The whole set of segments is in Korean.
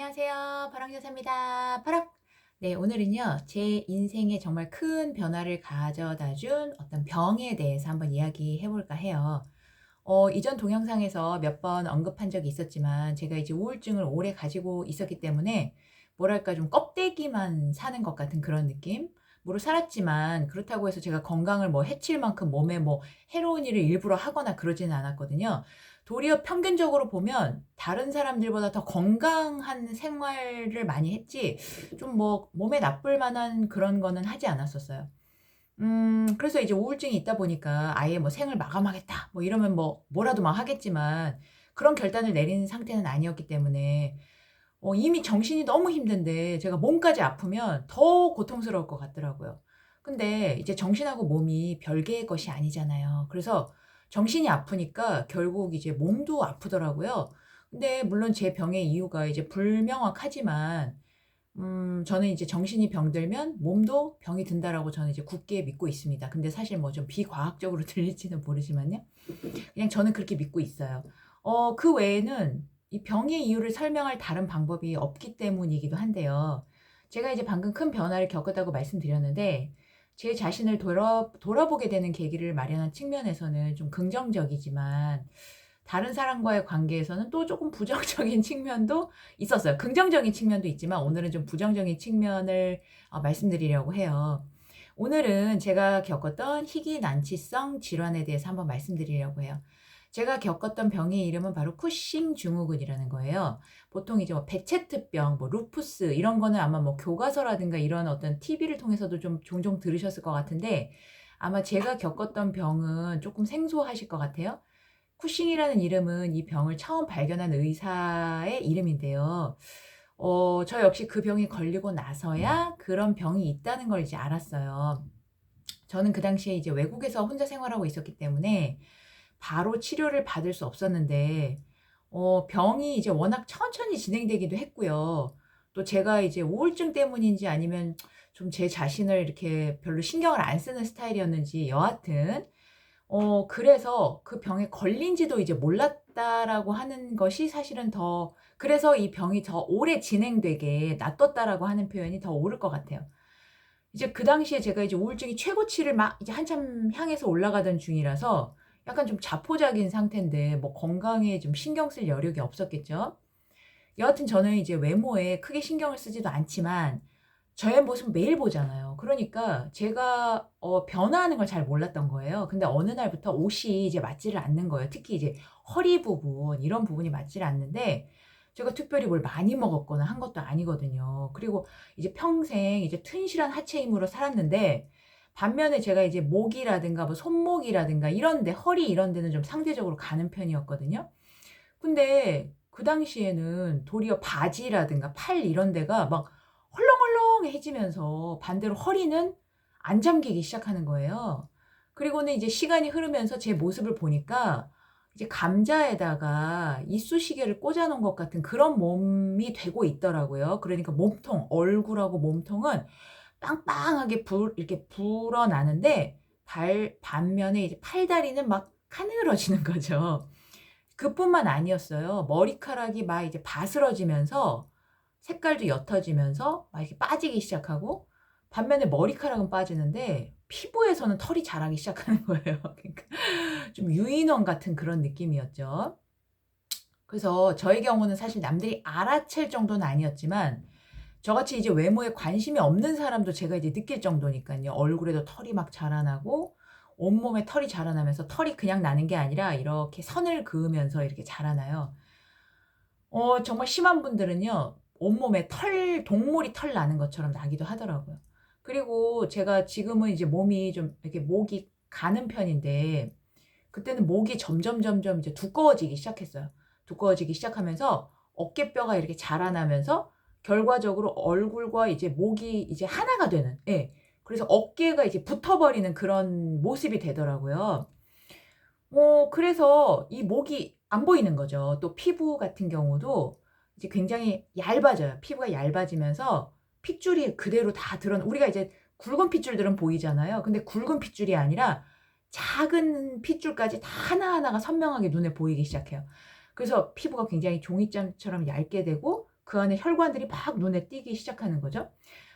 안녕하세요. 파랑여사입니다. 파랑! 네, 오늘은요, 제 인생에 정말 큰 변화를 가져다 준 어떤 병에 대해서 한번 이야기해 볼까 해요. 어, 이전 동영상에서 몇 번 언급한 적이 있었지만, 제가 이제 우울증을 오래 가지고 있었기 때문에, 뭐랄까, 좀 껍데기만 사는 것 같은 그런 느낌? 으로 살았지만, 그렇다고 해서 제가 건강을 뭐 해칠 만큼 몸에 뭐 해로운 일을 일부러 하거나 그러지는 않았거든요. 도리어 평균적으로 보면 다른 사람들보다 더 건강한 생활을 많이 했지 좀 뭐 몸에 나쁠 만한 그런 거는 하지 않았었어요. 음, 그래서 이제 우울증이 있다 보니까 아예 뭐 생을 마감하겠다 뭐 이러면 뭐 뭐라도 막 하겠지만 그런 결단을 내린 상태는 아니었기 때문에 어, 이미 정신이 너무 힘든데 제가 몸까지 아프면 더 고통스러울 것 같더라고요. 근데 이제 정신하고 몸이 별개의 것이 아니잖아요. 그래서 정신이 아프니까 결국 이제 몸도 아프더라고요. 근데 물론 제 병의 이유가 이제 불명확하지만 음 저는 이제 정신이 병들면 몸도 병이 든다라고 저는 이제 굳게 믿고 있습니다. 근데 사실 뭐 좀 비과학적으로 들릴지는 모르지만요. 그냥 저는 그렇게 믿고 있어요. 어 그 외에는 이 병의 이유를 설명할 다른 방법이 없기 때문이기도 한데요. 제가 이제 방금 큰 변화를 겪었다고 말씀드렸는데 제 자신을 돌아, 돌아보게 되는 계기를 마련한 측면에서는 좀 긍정적이지만 다른 사람과의 관계에서는 또 조금 부정적인 측면도 있었어요. 긍정적인 측면도 있지만 오늘은 좀 부정적인 측면을 어, 말씀드리려고 해요. 오늘은 제가 겪었던 희귀 난치성 질환에 대해서 한번 말씀드리려고 해요. 제가 겪었던 병의 이름은 바로 쿠싱 증후군이라는 거예요. 보통 이제 뭐 베체트병, 뭐 루푸스 이런 거는 아마 뭐 교과서라든가 이런 어떤 TV를 통해서도 좀 종종 들으셨을 것 같은데 아마 제가 겪었던 병은 조금 생소하실 것 같아요. 쿠싱이라는 이름은 이 병을 처음 발견한 의사의 이름인데요. 어, 저 역시 그 병이 걸리고 나서야 그런 병이 있다는 걸 이제 알았어요. 저는 그 당시에 이제 외국에서 혼자 생활하고 있었기 때문에 바로 치료를 받을 수 없었는데 어 병이 이제 워낙 천천히 진행되기도 했고요. 또 제가 이제 우울증 때문인지 아니면 좀 제 자신을 이렇게 별로 신경을 안 쓰는 스타일이었는지 여하튼 어 그래서 그 병에 걸린지도 이제 몰랐다라고 하는 것이 사실은 더 그래서 이 병이 더 오래 진행되게 놔뒀다라고 하는 표현이 더 옳을 것 같아요. 이제 그 당시에 제가 이제 우울증이 최고치를 막 이제 한참 향해서 올라가던 중이라서 약간 좀 자포자기인 상태인데 뭐 건강에 좀 신경 쓸 여력이 없었겠죠. 여하튼 저는 이제 외모에 크게 신경을 쓰지도 않지만 저의 모습 매일 보잖아요. 그러니까 제가 어, 변화하는 걸 잘 몰랐던 거예요. 근데 어느 날부터 옷이 이제 맞지를 않는 거예요. 특히 이제 허리 부분 이런 부분이 맞지를 않는데 제가 특별히 뭘 많이 먹었거나 한 것도 아니거든요. 그리고 이제 평생 이제 튼실한 하체 힘으로 살았는데 반면에 제가 이제 목이라든가 뭐 손목이라든가 이런데 허리 이런 데는 좀 상대적으로 가는 편이었거든요. 근데 그 당시에는 도리어 바지라든가 팔 이런 데가 막 헐렁헐렁해지면서 반대로 허리는 안 잠기기 시작하는 거예요. 그리고는 이제 시간이 흐르면서 제 모습을 보니까 이제 감자에다가 이쑤시개를 꽂아 놓은 것 같은 그런 몸이 되고 있더라고요. 그러니까 몸통, 얼굴하고 몸통은 빵빵하게 불, 이렇게 불어나는데 발, 반면에 이제 팔다리는 막 가늘어지는 거죠. 그뿐만 아니었어요. 머리카락이 막 이제 바스러지면서 색깔도 옅어지면서 막 이렇게 빠지기 시작하고 반면에 머리카락은 빠지는데 피부에서는 털이 자라기 시작하는 거예요. 그러니까 좀 유인원 같은 그런 느낌이었죠. 그래서 저의 경우는 사실 남들이 알아챌 정도는 아니었지만 저같이 이제 외모에 관심이 없는 사람도 제가 이제 느낄 정도니까요. 얼굴에도 털이 막 자라나고 온몸에 털이 자라나면서 털이 그냥 나는 게 아니라 이렇게 선을 그으면서 이렇게 자라나요. 어, 정말 심한 분들은요. 온몸에 털, 동물이 털 나는 것처럼 나기도 하더라고요. 그리고 제가 지금은 이제 몸이 좀 이렇게 목이 가는 편인데 그때는 목이 점점 점점 이제 두꺼워지기 시작했어요. 두꺼워지기 시작하면서 어깨뼈가 이렇게 자라나면서 결과적으로 얼굴과 이제 목이 이제 하나가 되는, 예. 그래서 어깨가 이제 붙어버리는 그런 모습이 되더라고요. 어, 그래서 이 목이 안 보이는 거죠. 또 피부 같은 경우도 이제 굉장히 얇아져요. 피부가 얇아지면서 핏줄이 그대로 다 드러나, 우리가 이제 굵은 핏줄들은 보이잖아요. 근데 굵은 핏줄이 아니라 작은 핏줄까지 다 하나하나가 선명하게 눈에 보이기 시작해요. 그래서 피부가 굉장히 종이장처럼 얇게 되고 그 안에 혈관들이 막 눈에 띄기 시작하는 거죠.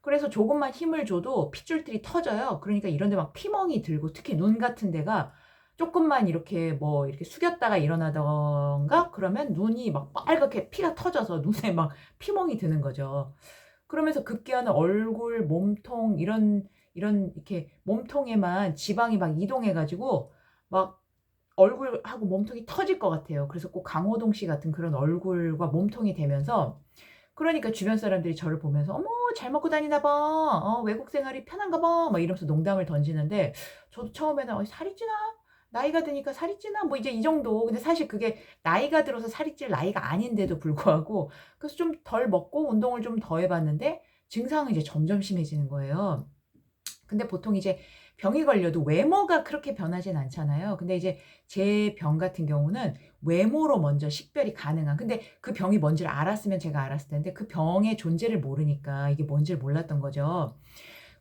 그래서 조금만 힘을 줘도 핏줄들이 터져요. 그러니까 이런 데 막 피멍이 들고 특히 눈 같은 데가 조금만 이렇게 뭐 이렇게 숙였다가 일어나던가 그러면 눈이 막 빨갛게 피가 터져서 눈에 막 피멍이 드는 거죠. 그러면서 급기야는 얼굴, 몸통 이런 이런 이렇게 몸통에만 지방이 막 이동해 가지고 막 얼굴하고 몸통이 터질 것 같아요. 그래서 꼭 강호동 씨 같은 그런 얼굴과 몸통이 되면서 그러니까 주변 사람들이 저를 보면서 어머 잘 먹고 다니나 봐. 어, 외국 생활이 편한가 봐. 막 이러면서 농담을 던지는데 저도 처음에는 어, 살이 찌나? 나이가 드니까 살이 찌나? 뭐 이제 이 정도. 근데 사실 그게 나이가 들어서 살이 찔 나이가 아닌데도 불구하고 그래서 좀 덜 먹고 운동을 좀 더 해봤는데 증상은 이제 점점 심해지는 거예요. 근데 보통 이제 병이 걸려도 외모가 그렇게 변하진 않잖아요. 근데 이제 제 병 같은 경우는 외모로 먼저 식별이 가능한. 근데 그 병이 뭔지를 알았으면 제가 알았을 텐데 그 병의 존재를 모르니까 이게 뭔지를 몰랐던 거죠.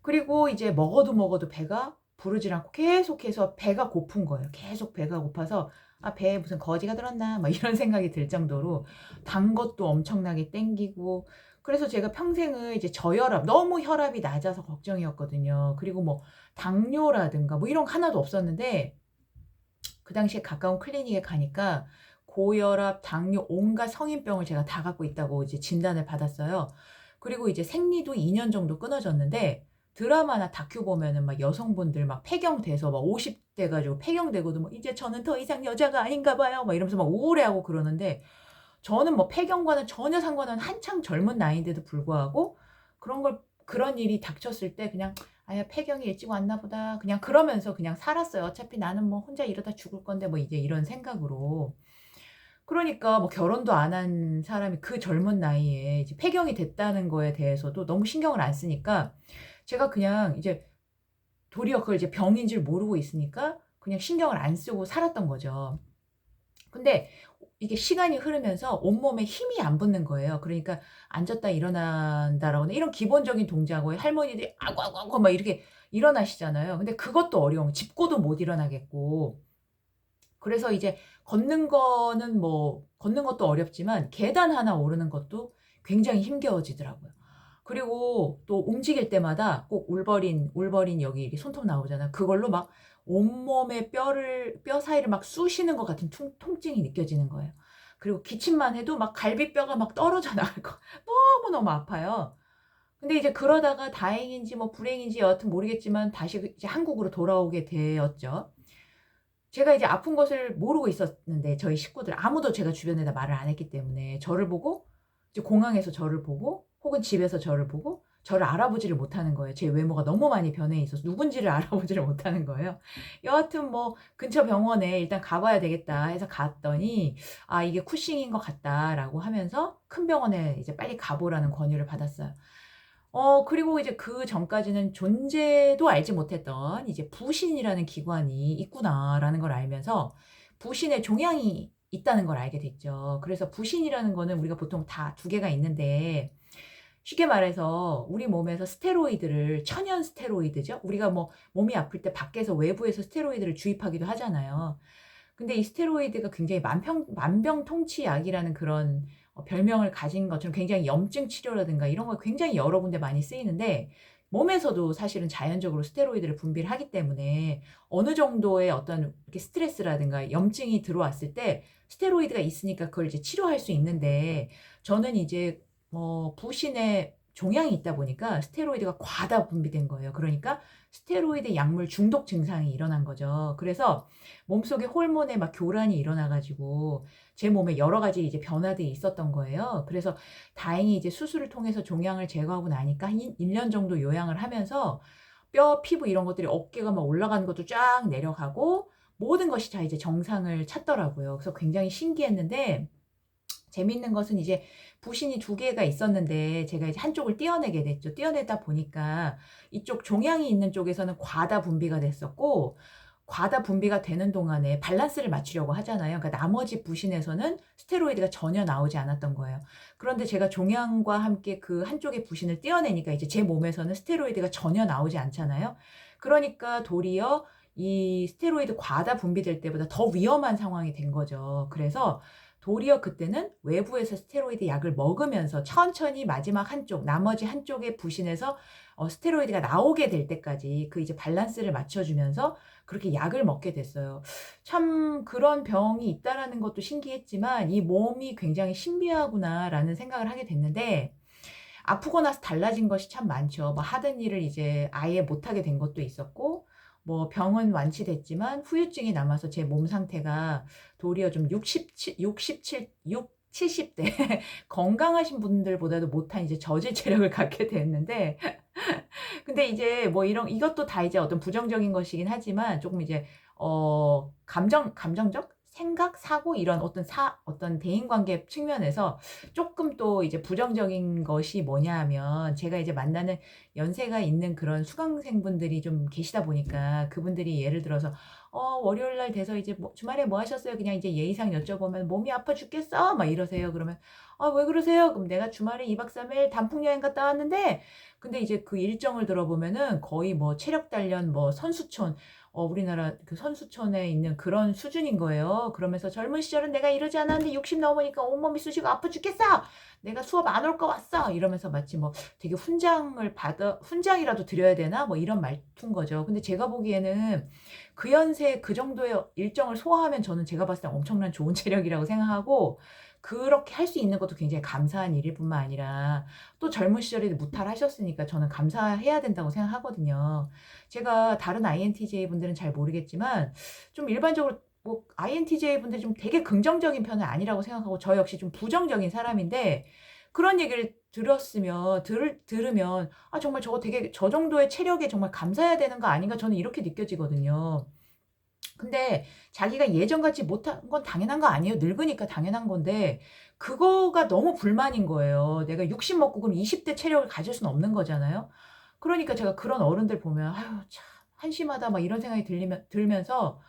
그리고 이제 먹어도 먹어도 배가 부르질 않고 계속해서 배가 고픈 거예요. 계속 배가 고파서 아, 배에 무슨 거지가 들었나? 막 이런 생각이 들 정도로 단 것도 엄청나게 땡기고 그래서 제가 평생을 이제 저혈압, 너무 혈압이 낮아서 걱정이었거든요. 그리고 뭐 당뇨라든가 뭐 이런 거 하나도 없었는데 그 당시에 가까운 클리닉에 가니까 고혈압, 당뇨, 온갖 성인병을 제가 다 갖고 있다고 이제 진단을 받았어요. 그리고 이제 생리도 2년 정도 끊어졌는데 드라마나 다큐 보면은 막 여성분들 막 폐경돼서 막 50대 가지고 폐경되고도 뭐 이제 저는 더 이상 여자가 아닌가 봐요. 막 이러면서 막 우울해하고 그러는데 저는 뭐 폐경과는 전혀 상관은 한창 젊은 나이인데도 불구하고 그런 걸 그런 일이 닥쳤을 때 그냥 아야 폐경이 일찍 왔나 보다 그냥 그러면서 그냥 살았어요. 어차피 나는 뭐 혼자 이러다 죽을 건데 뭐 이제 이런 생각으로 그러니까 뭐 결혼도 안 한 사람이 그 젊은 나이에 이제 폐경이 됐다는 거에 대해서도 너무 신경을 안 쓰니까 제가 그냥 이제 도리어 그걸 이제 병인 줄 모르고 있으니까 그냥 신경을 안 쓰고 살았던 거죠. 근데 이게 시간이 흐르면서 온몸에 힘이 안 붙는 거예요. 그러니까 앉았다 일어난다라거나 이런 기본적인 동작을 할머니들이 아구아구아구 막 이렇게 일어나시잖아요. 근데 그것도 어려워. 짚고도 못 일어나겠고. 그래서 이제 걷는 거는 뭐 걷는 것도 어렵지만 계단 하나 오르는 것도 굉장히 힘겨워지더라고요. 그리고 또 움직일 때마다 꼭 울버린 울버린 여기 손톱 나오잖아요. 그걸로 막 온몸의 뼈를 뼈 사이를 막 쑤시는 것 같은 통, 통증이 느껴지는 거예요. 그리고 기침만 해도 막 갈비뼈가 막 떨어져 나갈 거 너무 너무 아파요. 근데 이제 그러다가 다행인지 뭐 불행인지 여하튼 모르겠지만 다시 그 이제 한국으로 돌아오게 되었죠. 제가 이제 아픈 것을 모르고 있었는데 저희 식구들 아무도 제가 주변에다 말을 안 했기 때문에 저를 보고 이제 공항에서 저를 보고 혹은 집에서 저를 보고 저를 알아보지를 못하는 거예요. 제 외모가 너무 많이 변해 있어서 누군지를 알아보지를 못하는 거예요. 여하튼 뭐 근처 병원에 일단 가봐야 되겠다 해서 갔더니 아 이게 쿠싱인 것 같다라고 하면서 큰 병원에 이제 빨리 가보라는 권유를 받았어요. 어 그리고 이제 그 전까지는 존재도 알지 못했던 이제 부신이라는 기관이 있구나라는 걸 알면서 부신의 종양이 있다는 걸 알게 됐죠. 그래서 부신이라는 거는 우리가 보통 다 두 개가 있는데 쉽게 말해서 우리 몸에서 스테로이드를 천연 스테로이드죠. 우리가 뭐 몸이 아플 때 밖에서 외부에서 스테로이드를 주입하기도 하잖아요. 근데 이 스테로이드가 굉장히 만병, 만병통치약이라는 그런 어, 별명을 가진 것처럼 굉장히 염증 치료라든가 이런 거 굉장히 여러 군데 많이 쓰이는데 몸에서도 사실은 자연적으로 스테로이드를 분비를 하기 때문에 어느 정도의 어떤 이렇게 스트레스라든가 염증이 들어왔을 때 스테로이드가 있으니까 그걸 이제 치료할 수 있는데 저는 이제 뭐 부신에 종양이 있다 보니까 스테로이드가 과다 분비된 거예요. 그러니까 스테로이드 약물 중독 증상이 일어난 거죠. 그래서 몸속에 호르몬의 막 교란이 일어나가지고 제 몸에 여러 가지 이제 변화들이 있었던 거예요. 그래서 다행히 이제 수술을 통해서 종양을 제거하고 나니까 한 1년 정도 요양을 하면서 뼈, 피부 이런 것들이 어깨가 막 올라가는 것도 쫙 내려가고 모든 것이 다 이제 정상을 찾더라고요. 그래서 굉장히 신기했는데 재밌는 것은 이제 부신이 두 개가 있었는데 제가 이제 한쪽을 떼어내게 됐죠. 떼어내다 보니까 이쪽 종양이 있는 쪽에서는 과다 분비가 됐었고 과다 분비가 되는 동안에 밸런스를 맞추려고 하잖아요. 그러니까 나머지 부신에서는 스테로이드가 전혀 나오지 않았던 거예요. 그런데 제가 종양과 함께 그 한쪽의 부신을 떼어내니까 이제 제 몸에서는 스테로이드가 전혀 나오지 않잖아요. 그러니까 도리어 이 스테로이드 과다 분비될 때보다 더 위험한 상황이 된 거죠. 그래서 도리어 그때는 외부에서 스테로이드 약을 먹으면서 천천히 마지막 한쪽, 나머지 한쪽에 부신해서 어, 스테로이드가 나오게 될 때까지 그 이제 밸런스를 맞춰주면서 그렇게 약을 먹게 됐어요. 참 그런 병이 있다라는 것도 신기했지만 이 몸이 굉장히 신비하구나라는 생각을 하게 됐는데 아프고 나서 달라진 것이 참 많죠. 뭐 하던 일을 이제 아예 못하게 된 것도 있었고 뭐 병은 완치됐지만 후유증이 남아서 제 몸 상태가 도리어 좀 67, 67, 6, 70대 건강하신 분들보다도 못한 이제 저질 체력을 갖게 됐는데 근데 이제 뭐 이런 이것도 다 이제 어떤 부정적인 것이긴 하지만 조금 이제 어 감정 감정적 생각, 사고 이런 어떤 사 어떤 대인 관계 측면에서 조금 또 이제 부정적인 것이 뭐냐 하면 제가 이제 만나는 연세가 있는 그런 수강생분들이 좀 계시다 보니까 그분들이 예를 들어서 어 월요일 날 돼서 이제 뭐 주말에 뭐 하셨어요? 그냥 이제 예의상 여쭤보면 몸이 아파 죽겠어 막 이러세요. 그러면 아 왜 그러세요? 그럼 내가 주말에 2박 3일 단풍 여행 갔다 왔는데 근데 이제 그 일정을 들어보면은 거의 뭐 체력 단련 뭐 선수촌 어, 우리나라 그 선수촌에 있는 그런 수준인 거예요. 그러면서 젊은 시절은 내가 이러지 않았는데 60 넘으니까 온몸이 쑤시고 아파 죽겠어. 내가 수업 안 올 거 왔어. 이러면서 마치 뭐 되게 훈장을 받아 훈장이라도 드려야 되나 뭐 이런 말투인 거죠. 근데 제가 보기에는 그 연세 그 정도의 일정을 소화하면 저는 제가 봤을 때 엄청난 좋은 체력이라고 생각하고 그렇게 할 수 있는 것도 굉장히 감사한 일일 뿐만 아니라 또 젊은 시절에 무탈하셨으니까 저는 감사해야 된다고 생각하거든요. 제가 다른 INTJ 분들은 잘 모르겠지만 좀 일반적으로 뭐 INTJ 분들이 좀 되게 긍정적인 편은 아니라고 생각하고 저 역시 좀 부정적인 사람인데 그런 얘기를 들었으면 들, 들으면 아 정말 저거 되게 저 정도의 체력에 정말 감사해야 되는 거 아닌가 저는 이렇게 느껴지거든요. 근데 자기가 예전같이 못한 건 당연한 거 아니에요. 늙으니까 당연한 건데 그거가 너무 불만인 거예요. 내가 60 먹고 그럼 20대 체력을 가질 수는 없는 거잖아요. 그러니까 제가 그런 어른들 보면 아유 참 한심하다 막 이런 생각이 들리면 들면서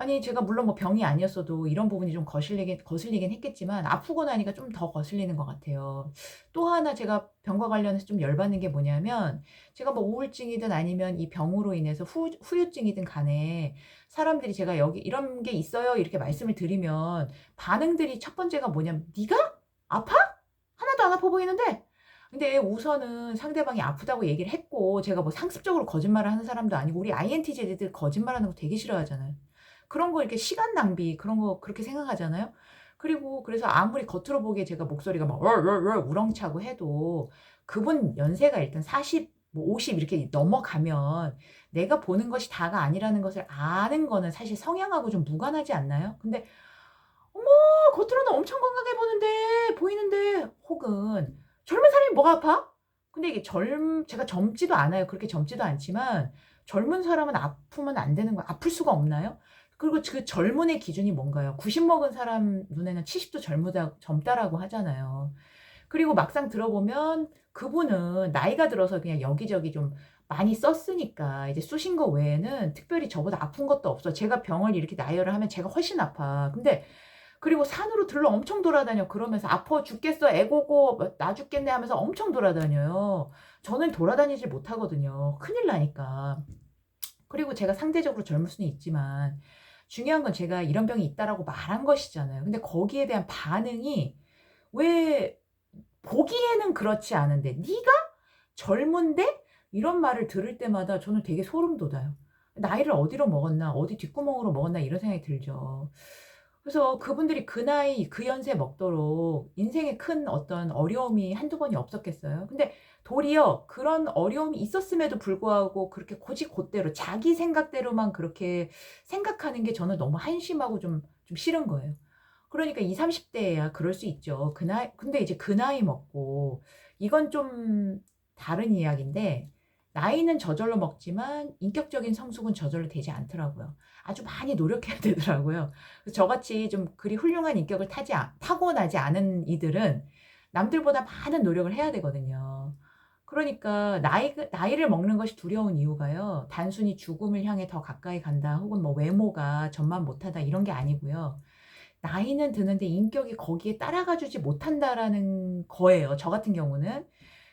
아니 제가 물론 뭐 병이 아니었어도 이런 부분이 좀 거슬리긴 거슬리긴 했겠지만 아프고 나니까 좀 더 거슬리는 것 같아요. 또 하나 제가 병과 관련해서 좀 열받는 게 뭐냐면 제가 뭐 우울증이든 아니면 이 병으로 인해서 후, 후유증이든 간에 사람들이 제가 여기 이런 게 있어요 이렇게 말씀을 드리면 반응들이 첫 번째가 뭐냐면 네가 아파? 하나도 안 아파 보이는데 근데 우선은 상대방이 아프다고 얘기를 했고 제가 뭐 상습적으로 거짓말을 하는 사람도 아니고 우리 INTJ들 거짓말하는 거 되게 싫어하잖아요. 그런 거 이렇게 시간 낭비 그런 거 그렇게 생각하잖아요. 그리고 그래서 아무리 겉으로 보기에 제가 목소리가 막 얼얼얼 우렁차고 해도 그분 연세가 일단 40, 뭐 50 이렇게 넘어가면 내가 보는 것이 다가 아니라는 것을 아는 거는 사실 성향하고 좀 무관하지 않나요? 근데 어머 겉으로는 엄청 건강해 보는데 보이는데 혹은 젊은 사람이 뭐가 아파? 근데 이게 젊 제가 젊지도 않아요. 그렇게 젊지도 않지만 젊은 사람은 아프면 안 되는 거 아플 수가 없나요? 그리고 그 젊은의 기준이 뭔가요? 90 먹은 사람 눈에는 70도 젊다, 젊다라고 하잖아요. 그리고 막상 들어보면 그분은 나이가 들어서 그냥 여기저기 좀 많이 썼으니까 이제 쑤신 거 외에는 특별히 저보다 아픈 것도 없어. 제가 병을 이렇게 나열을 하면 제가 훨씬 아파. 근데 그리고 산으로 들러 엄청 돌아다녀. 그러면서 아파 죽겠어. 애고고 뭐나 죽겠네 하면서 엄청 돌아다녀요. 저는 돌아다니질 못하거든요. 큰일 나니까. 그리고 제가 상대적으로 젊을 수는 있지만 중요한 건 제가 이런 병이 있다라고 말한 것이잖아요. 근데 거기에 대한 반응이 왜 보기에는 그렇지 않은데 네가 젊은데 이런 말을 들을 때마다 저는 되게 소름 돋아요. 나이를 어디로 먹었나, 어디 뒷구멍으로 먹었나 이런 생각이 들죠. 그래서 그분들이 그 나이, 그 연세 먹도록 인생에 큰 어떤 어려움이 한두 번이 없었겠어요. 근데 도리어 그런 어려움이 있었음에도 불구하고 그렇게 고지곧대로 자기 생각대로만 그렇게 생각하는 게 저는 너무 한심하고 좀, 좀 싫은 거예요. 그러니까 20, 30대야 그럴 수 있죠. 그 나이, 근데 이제 그 나이 먹고 이건 좀 다른 이야기인데 나이는 저절로 먹지만 인격적인 성숙은 저절로 되지 않더라고요. 아주 많이 노력해야 되더라고요. 저같이 좀 그리 훌륭한 인격을 타지, 타고나지 않은 이들은 남들보다 많은 노력을 해야 되거든요. 그러니까 나이, 나이를 먹는 것이 두려운 이유가요. 단순히 죽음을 향해 더 가까이 간다, 혹은 뭐 외모가 전만 못하다, 이런 게 아니고요. 나이는 드는데 인격이 거기에 따라가 주지 못한다라는 거예요. 저 같은 경우는.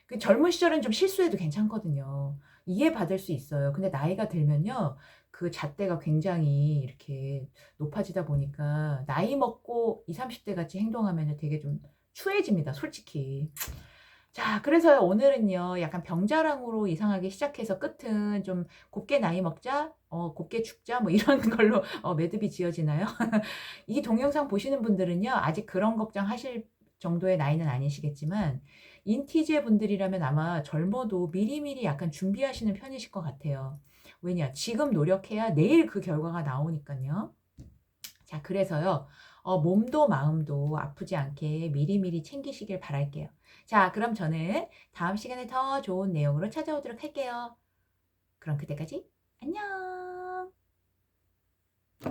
그 젊은 시절엔 좀 실수해도 괜찮거든요. 이해받을 수 있어요. 근데 나이가 들면요. 그 잣대가 굉장히 이렇게 높아지다 보니까 나이 먹고 20, 30대 같이 행동하면 되게 좀 추해집니다. 솔직히. 자, 그래서 오늘은요. 약간 병자랑으로 이상하게 시작해서 끝은 좀 곱게 나이 먹자, 어, 곱게 죽자, 뭐 이런 걸로 어, 매듭이 지어지나요? 이 동영상 보시는 분들은요. 아직 그런 걱정 하실 정도의 나이는 아니시겠지만 인티제 분들이라면 아마 젊어도 미리미리 약간 준비하시는 편이실 것 같아요. 왜냐? 지금 노력해야 내일 그 결과가 나오니까요. 자, 그래서요. 어, 몸도 마음도 아프지 않게 미리미리 챙기시길 바랄게요. 자, 그럼 저는 다음 시간에 더 좋은 내용으로 찾아오도록 할게요. 그럼 그때까지 안녕!